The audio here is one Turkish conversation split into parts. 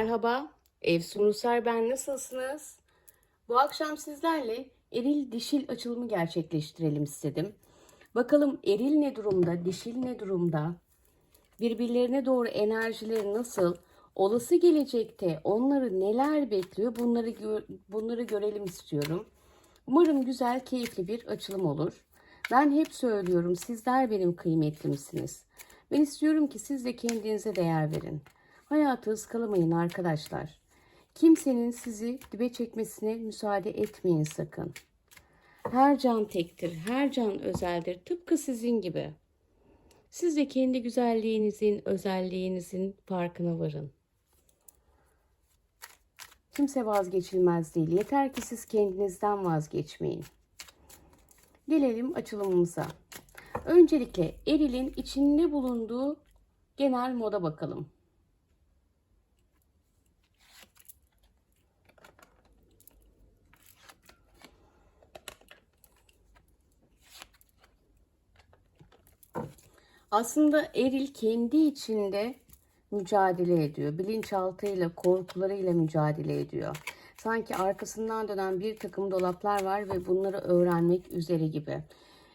Merhaba, Efsun Rusar ben nasılsınız? Bu akşam sizlerle eril dişil açılımı gerçekleştirelim istedim. Bakalım eril ne durumda, dişil ne durumda? Birbirlerine doğru enerjileri nasıl? Olası gelecekte onları neler bekliyor? Bunları gö- bunları görelim istiyorum. Umarım güzel, keyifli bir açılım olur. Ben hep söylüyorum sizler benim kıymetlimsiniz. Ben istiyorum ki siz de kendinize değer verin. Hayatı ıskalamayın arkadaşlar. Kimsenin sizi dibe çekmesine müsaade etmeyin sakın. Her can tektir, her can özeldir. Tıpkı sizin gibi. Siz de kendi güzelliğinizin, özelliğinizin farkına varın. Kimse vazgeçilmez değil. Yeter ki siz kendinizden vazgeçmeyin. Gelelim açılımımıza. Öncelikle erilin içinde bulunduğu genel moda bakalım. Aslında eril kendi içinde mücadele ediyor. Bilinçaltıyla, korkularıyla mücadele ediyor. Sanki arkasından dönen bir takım dolaplar var ve bunları öğrenmek üzere gibi.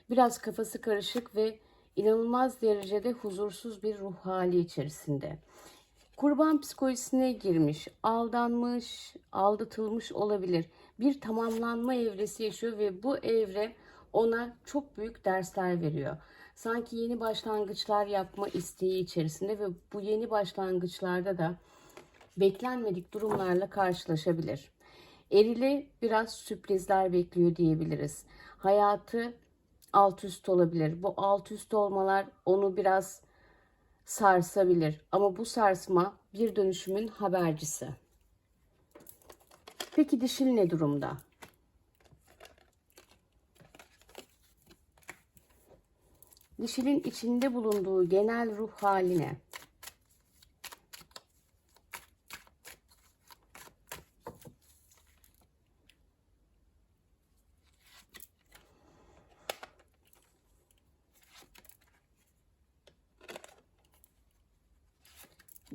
Biraz kafası karışık ve inanılmaz derecede huzursuz bir ruh hali içerisinde. Kurban psikolojisine girmiş, aldanmış, aldatılmış olabilir. Bir tamamlanma evresi yaşıyor ve bu evre ona çok büyük dersler veriyor. Sanki yeni başlangıçlar yapma isteği içerisinde ve bu yeni başlangıçlarda da beklenmedik durumlarla karşılaşabilir. Erili biraz sürprizler bekliyor diyebiliriz. Hayatı alt üst olabilir. Bu alt üst olmalar onu biraz sarsabilir. Ama bu sarsma bir dönüşümün habercisi. Peki dişil ne durumda? Dişilin içinde bulunduğu genel ruh haline.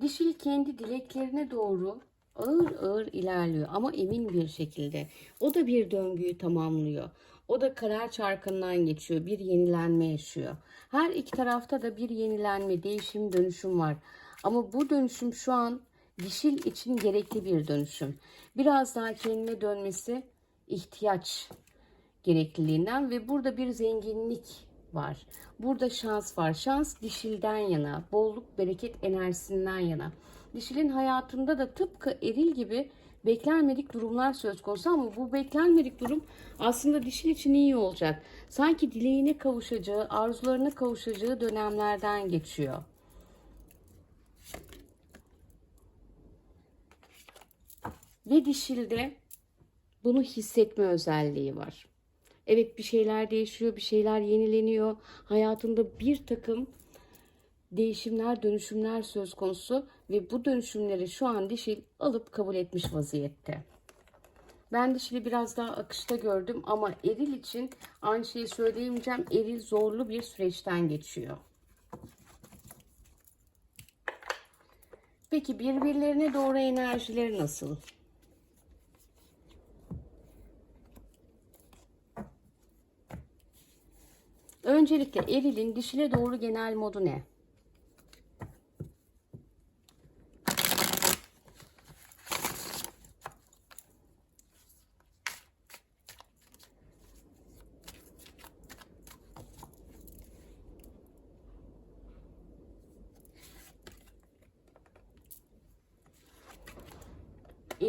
Dişil kendi dileklerine doğru ağır ağır ilerliyor ama emin bir şekilde. O da bir döngüyü tamamlıyor. O da karar çarkından geçiyor. Bir yenilenme yaşıyor. Her iki tarafta da bir yenilenme, değişim, dönüşüm var. Ama bu dönüşüm şu an dişil için gerekli bir dönüşüm. Biraz daha kendine dönmesi ihtiyaç gerekliliğinden ve burada bir zenginlik var. Burada şans var. Şans dişilden yana, bolluk, bereket enerjisinden yana. Dişilin hayatında da tıpkı eril gibi beklenmedik durumlar söz konusu ama bu beklenmedik durum aslında dişil için iyi olacak. Sanki dileğine kavuşacağı, arzularına kavuşacağı dönemlerden geçiyor. Ve dişilde bunu hissetme özelliği var. Evet bir şeyler değişiyor, bir şeyler yenileniyor. Hayatında bir takım değişimler, dönüşümler söz konusu ve bu dönüşümleri şu an dişil alıp kabul etmiş vaziyette. Ben dişili biraz daha akışta gördüm ama eril için aynı şeyi söyleyemeyeceğim. Eril zorlu bir süreçten geçiyor. Peki birbirlerine doğru enerjileri nasıl? Öncelikle erilin dişile doğru genel modu ne?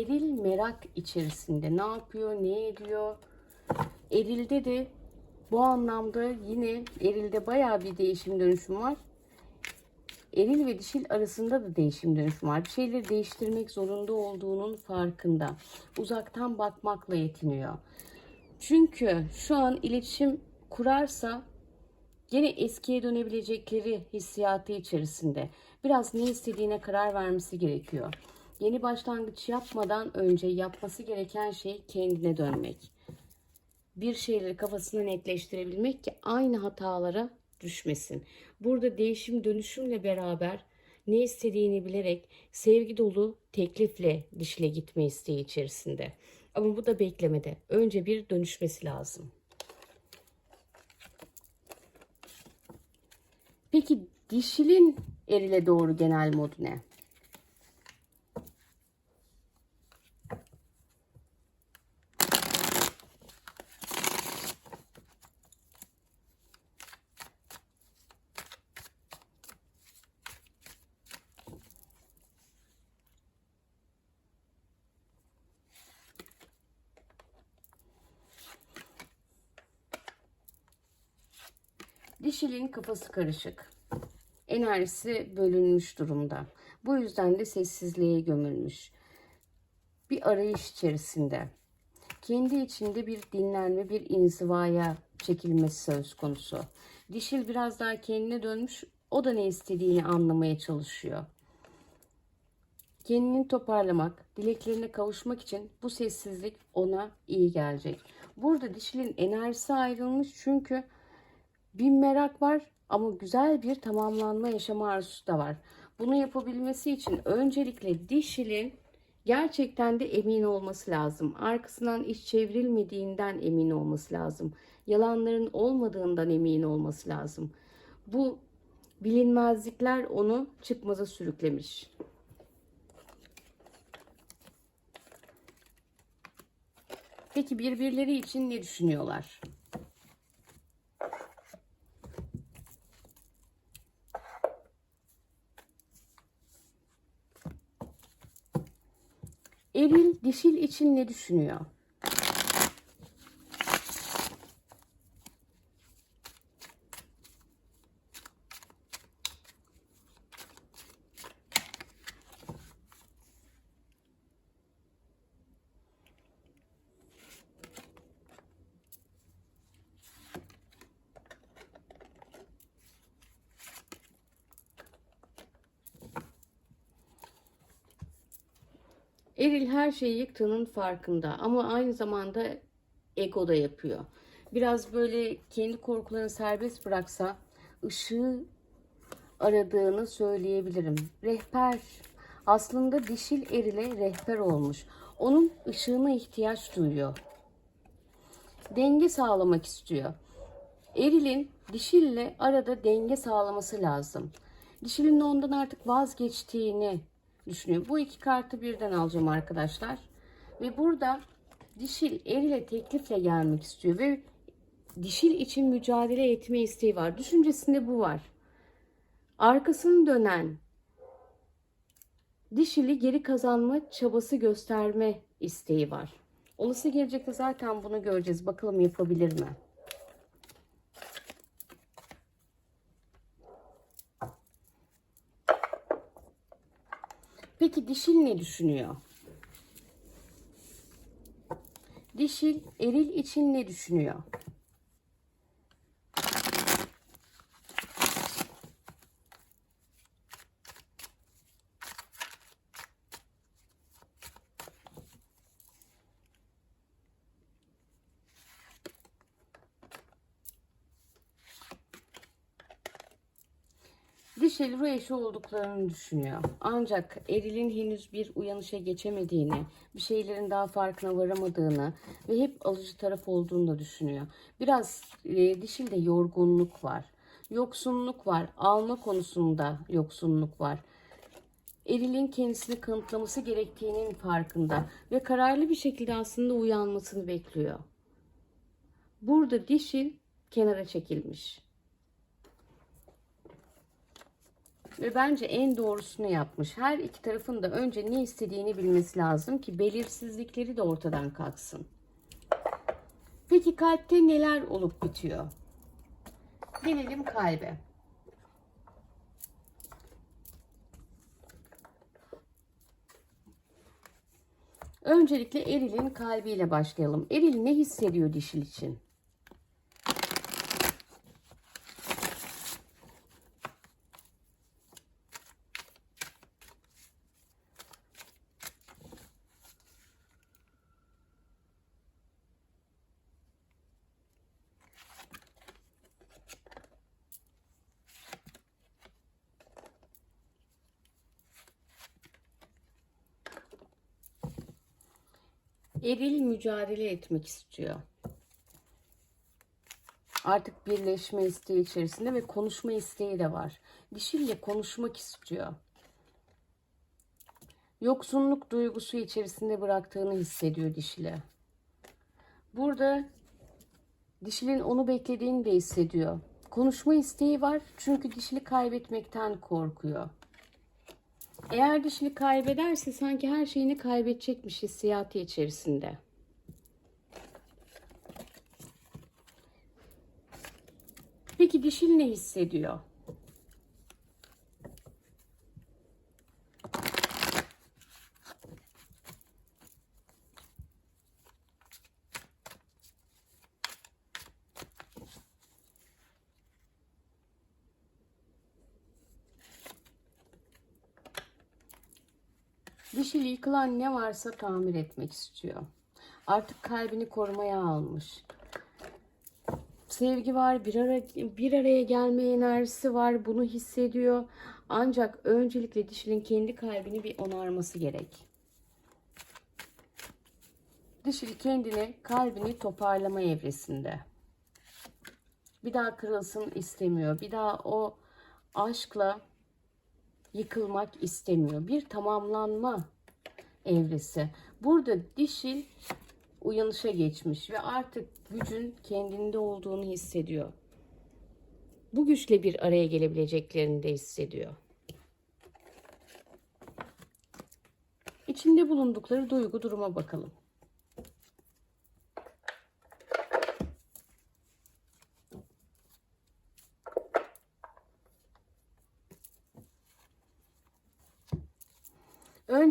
Eril merak içerisinde ne yapıyor, ne ediyor? Erilde de bu anlamda yine erilde bayağı bir değişim dönüşüm var. Eril ve dişil arasında da değişim dönüşüm var. Bir şeyleri değiştirmek zorunda olduğunun farkında. Uzaktan bakmakla yetiniyor. Çünkü şu an iletişim kurarsa gene eskiye dönebilecekleri hissiyatı içerisinde. Biraz ne istediğine karar vermesi gerekiyor. Yeni başlangıç yapmadan önce yapması gereken şey kendine dönmek bir şeyleri kafasında netleştirebilmek ki aynı hatalara düşmesin. Burada değişim dönüşümle beraber ne istediğini bilerek sevgi dolu teklifle dişile gitme isteği içerisinde. Ama bu da beklemede. Önce bir dönüşmesi lazım. Peki dişilin erile doğru genel modu ne? Dişilin kafası karışık. Enerjisi bölünmüş durumda. Bu yüzden de sessizliğe gömülmüş. Bir arayış içerisinde. Kendi içinde bir dinlenme, bir inzivaya çekilmesi söz konusu. Dişil biraz daha kendine dönmüş. O da ne istediğini anlamaya çalışıyor. Kendini toparlamak, dileklerine kavuşmak için bu sessizlik ona iyi gelecek. Burada dişilin enerjisi ayrılmış çünkü bir merak var ama güzel bir tamamlanma yaşama arzusu da var. Bunu yapabilmesi için öncelikle dişilin gerçekten de emin olması lazım. Arkasından iş çevrilmediğinden emin olması lazım. Yalanların olmadığından emin olması lazım. Bu bilinmezlikler onu çıkmaza sürüklemiş. Peki birbirleri için ne düşünüyorlar? Eril dişil için ne düşünüyor? Eril şeyi yıktığının farkında ama aynı zamanda ego da yapıyor. Biraz böyle kendi korkularını serbest bıraksa ışığı aradığını söyleyebilirim. Rehber aslında dişil erile rehber olmuş. Onun ışığına ihtiyaç duyuyor. Denge sağlamak istiyor. Erilin dişille arada denge sağlaması lazım. Dişilin de ondan artık vazgeçtiğini düşünüyor. Bu iki kartı birden alacağım arkadaşlar. Ve burada dişil erile teklifle gelmek istiyor ve dişil için mücadele etme isteği var. Düşüncesinde bu var. Arkasını dönen dişili geri kazanma çabası gösterme isteği var. Olası gelecekte zaten bunu göreceğiz. Bakalım yapabilir mi? Peki dişil ne düşünüyor? Dişil eril için ne düşünüyor? Dişil ruh eşi olduklarını düşünüyor. Ancak erilin henüz bir uyanışa geçemediğini, bir şeylerin daha farkına varamadığını ve hep alıcı taraf olduğunu da düşünüyor. Biraz e, dişilde yorgunluk var. Yoksunluk var. Alma konusunda yoksunluk var. Erilin kendisini kanıtlaması gerektiğinin farkında ve kararlı bir şekilde aslında uyanmasını bekliyor. Burada dişil kenara çekilmiş. Ve bence en doğrusunu yapmış. Her iki tarafın da önce ne istediğini bilmesi lazım ki belirsizlikleri de ortadan kalksın. Peki kalpte neler olup bitiyor? Gelelim kalbe. Öncelikle Eril'in kalbiyle başlayalım. Eril ne hissediyor dişil için? Eril mücadele etmek istiyor. Artık birleşme isteği içerisinde ve konuşma isteği de var. Dişille konuşmak istiyor. Yoksunluk duygusu içerisinde bıraktığını hissediyor dişile. Burada dişilin onu beklediğini de hissediyor. Konuşma isteği var çünkü dişili kaybetmekten korkuyor. Eğer dişili kaybederse sanki her şeyini kaybedecekmiş hissiyatı içerisinde. Peki dişil ne hissediyor? Dişil yıkılan ne varsa tamir etmek istiyor. Artık kalbini korumaya almış. Sevgi var, bir, ara, bir araya gelme enerjisi var, bunu hissediyor. Ancak öncelikle dişilin kendi kalbini bir onarması gerek. Dişil kendini, kalbini toparlama evresinde. Bir daha kırılsın istemiyor. Bir daha o aşkla yıkılmak istemiyor. Bir tamamlanma evresi. Burada dişil uyanışa geçmiş ve artık gücün kendinde olduğunu hissediyor. Bu güçle bir araya gelebileceklerini de hissediyor. İçinde bulundukları duygu duruma bakalım.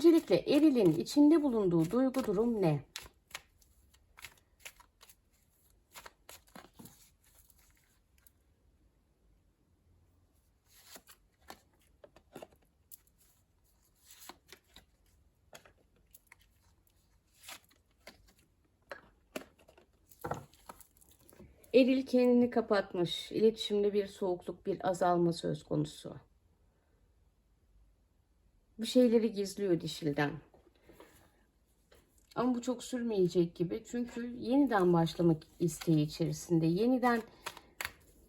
Öncelikle erilin içinde bulunduğu duygu durum ne? Eril kendini kapatmış. İletişimde bir soğukluk, bir azalma söz konusu. Bir şeyleri gizliyor dişilden. Ama bu çok sürmeyecek gibi. Çünkü yeniden başlamak isteği içerisinde. Yeniden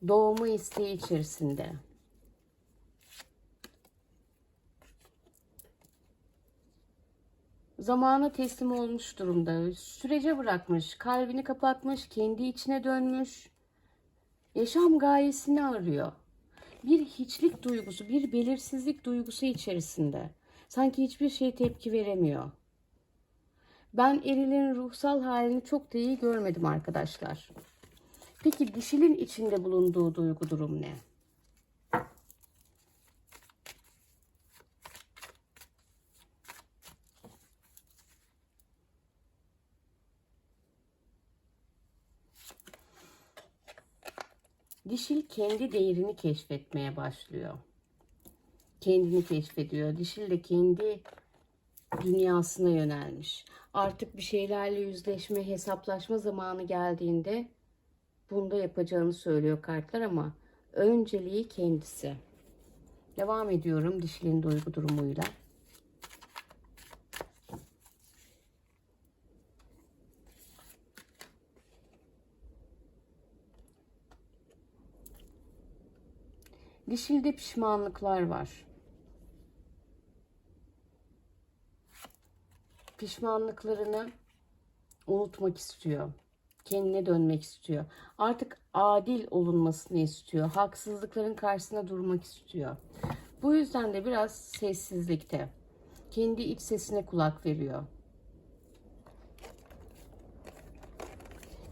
doğma isteği içerisinde. Zamana teslim olmuş durumda. Sürece bırakmış, kalbini kapatmış, kendi içine dönmüş. Yaşam gayesini arıyor. Bir hiçlik duygusu, bir belirsizlik duygusu içerisinde. Sanki hiçbir şey tepki veremiyor. Ben erilin ruhsal halini çok da iyi görmedim arkadaşlar. Peki dişilin içinde bulunduğu duygu durum ne? Dişil kendi değerini keşfetmeye başlıyor. Kendini keşfediyor. Dişil de kendi dünyasına yönelmiş. Artık bir şeylerle yüzleşme, hesaplaşma zamanı geldiğinde bunda yapacağını söylüyor kartlar ama önceliği kendisi. Devam ediyorum dişilin duygu durumuyla. Dişilde pişmanlıklar var. Pişmanlıklarını unutmak istiyor. Kendine dönmek istiyor. Artık adil olunmasını istiyor. Haksızlıkların karşısına durmak istiyor. Bu yüzden de biraz sessizlikte. Kendi iç sesine kulak veriyor.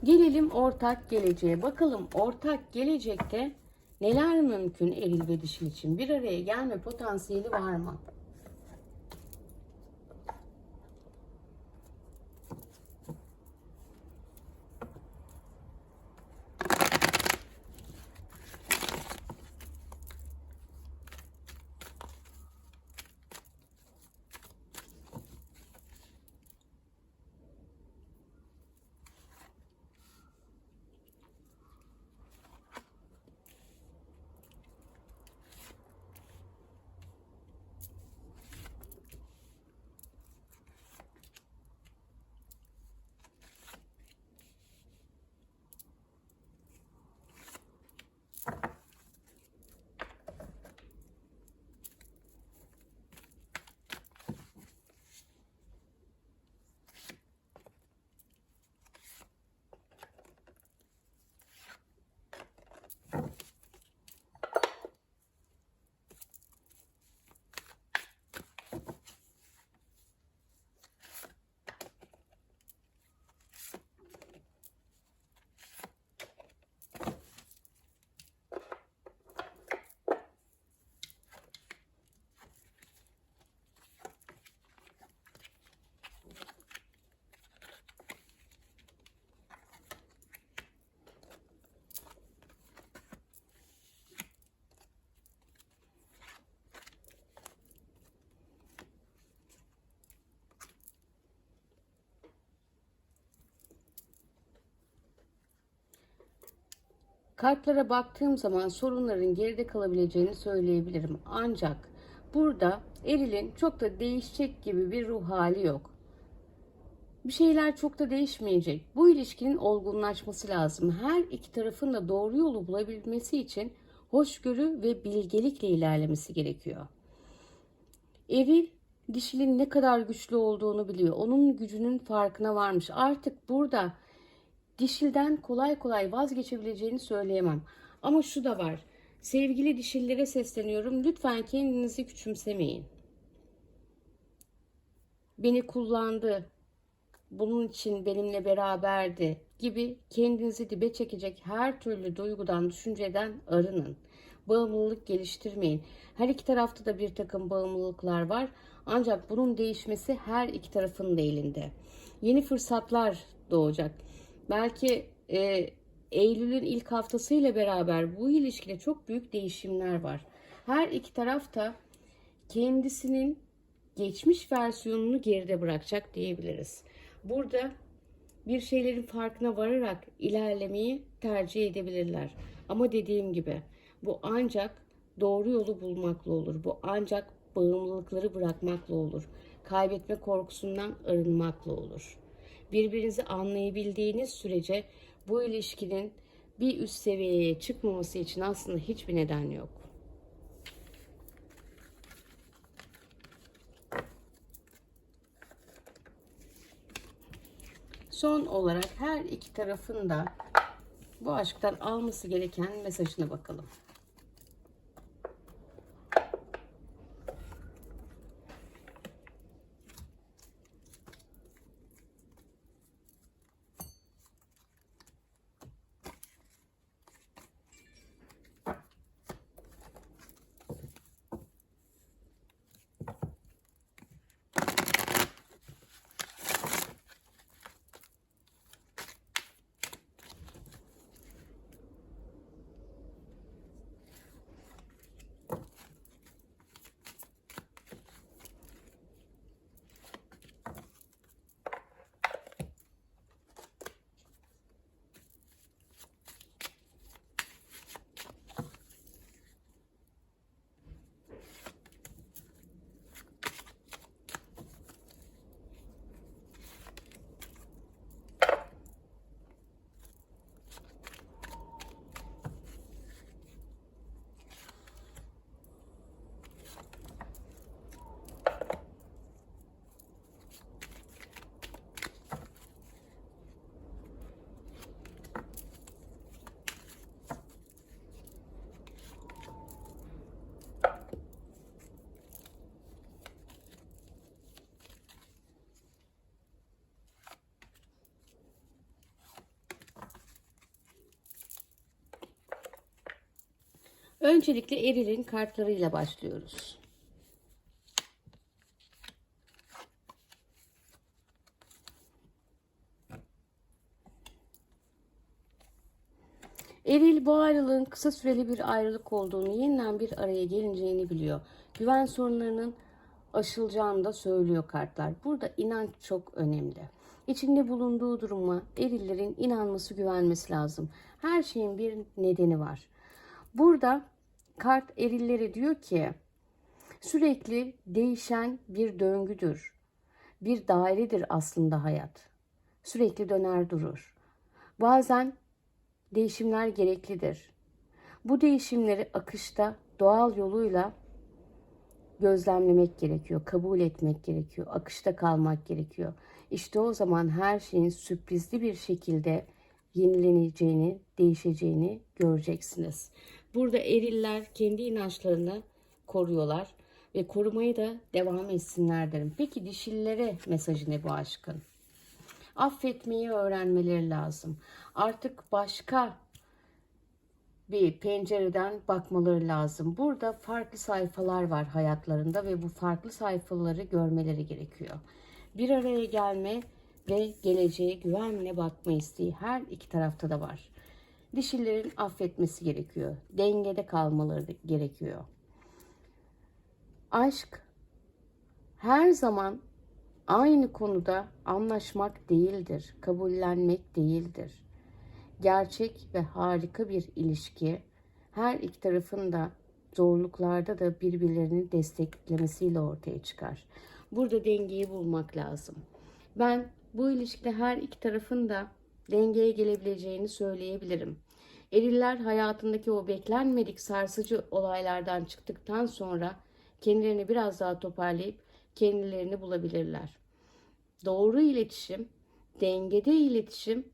Gelelim ortak geleceğe. Bakalım ortak gelecekte Neler mümkün eril ve dişil için? Bir araya gelme potansiyeli var mı? Kartlara baktığım zaman sorunların geride kalabileceğini söyleyebilirim. Ancak burada erilin çok da değişecek gibi bir ruh hali yok. Bir şeyler çok da değişmeyecek. Bu ilişkinin olgunlaşması lazım. Her iki tarafın da doğru yolu bulabilmesi için hoşgörü ve bilgelikle ilerlemesi gerekiyor. Eril dişilin ne kadar güçlü olduğunu biliyor. Onun gücünün farkına varmış. Artık burada dişilden kolay kolay vazgeçebileceğini söyleyemem. Ama şu da var. Sevgili dişillere sesleniyorum. Lütfen kendinizi küçümsemeyin. Beni kullandı. Bunun için benimle beraberdi gibi kendinizi dibe çekecek her türlü duygudan, düşünceden arının. Bağımlılık geliştirmeyin. Her iki tarafta da bir takım bağımlılıklar var. Ancak bunun değişmesi her iki tarafın da elinde. Yeni fırsatlar doğacak. Belki e, Eylül'ün ilk haftasıyla beraber bu ilişkide çok büyük değişimler var. Her iki taraf da kendisinin geçmiş versiyonunu geride bırakacak diyebiliriz. Burada bir şeylerin farkına vararak ilerlemeyi tercih edebilirler. Ama dediğim gibi bu ancak doğru yolu bulmakla olur. Bu ancak bağımlılıkları bırakmakla olur. Kaybetme korkusundan arınmakla olur. Birbirinizi anlayabildiğiniz sürece bu ilişkinin bir üst seviyeye çıkmaması için aslında hiçbir neden yok. Son olarak her iki tarafın da bu aşktan alması gereken mesajına bakalım. Öncelikle erilin kartlarıyla başlıyoruz. Eril bu ayrılığın kısa süreli bir ayrılık olduğunu, yeniden bir araya gelineceğini biliyor. Güven sorunlarının aşılacağını da söylüyor kartlar. Burada inanç çok önemli. İçinde bulunduğu duruma erillerin inanması, güvenmesi lazım. Her şeyin bir nedeni var. Burada kart erilleri diyor ki sürekli değişen bir döngüdür. Bir dairedir aslında hayat. Sürekli döner durur. Bazen değişimler gereklidir. Bu değişimleri akışta doğal yoluyla gözlemlemek gerekiyor, kabul etmek gerekiyor, akışta kalmak gerekiyor. İşte o zaman her şeyin sürprizli bir şekilde yenileneceğini, değişeceğini göreceksiniz. Burada eriller kendi inançlarını koruyorlar ve korumaya da devam etsinler derim. Peki dişillere mesajı ne bu aşkın? Affetmeyi öğrenmeleri lazım. Artık başka bir pencereden bakmaları lazım. Burada farklı sayfalar var hayatlarında ve bu farklı sayfaları görmeleri gerekiyor. Bir araya gelme ve geleceğe güvenle bakma isteği her iki tarafta da var. Dişilerin affetmesi gerekiyor. Dengede kalmaları gerekiyor. Aşk her zaman aynı konuda anlaşmak değildir, kabullenmek değildir. gerçek ve harika bir ilişki. Her iki tarafın da zorluklarda da birbirlerini desteklemesiyle ortaya çıkar. Burada dengeyi bulmak lazım. Ben bu ilişkide her iki tarafın da dengeye gelebileceğini söyleyebilirim. Eriller hayatındaki o beklenmedik sarsıcı olaylardan çıktıktan sonra kendilerini biraz daha toparlayıp kendilerini bulabilirler. Doğru iletişim, dengede iletişim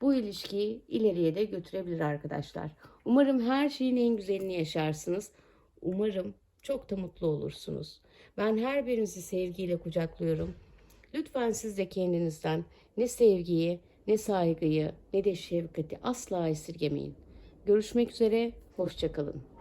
bu ilişkiyi ileriye de götürebilir arkadaşlar. Umarım her şeyin en güzelini yaşarsınız. Umarım çok da mutlu olursunuz. Ben her birinizi sevgiyle kucaklıyorum. Lütfen siz de kendinizden ne sevgiyi, ne saygıyı, ne de şefkati asla esirgemeyin. Görüşmek üzere, hoşçakalın.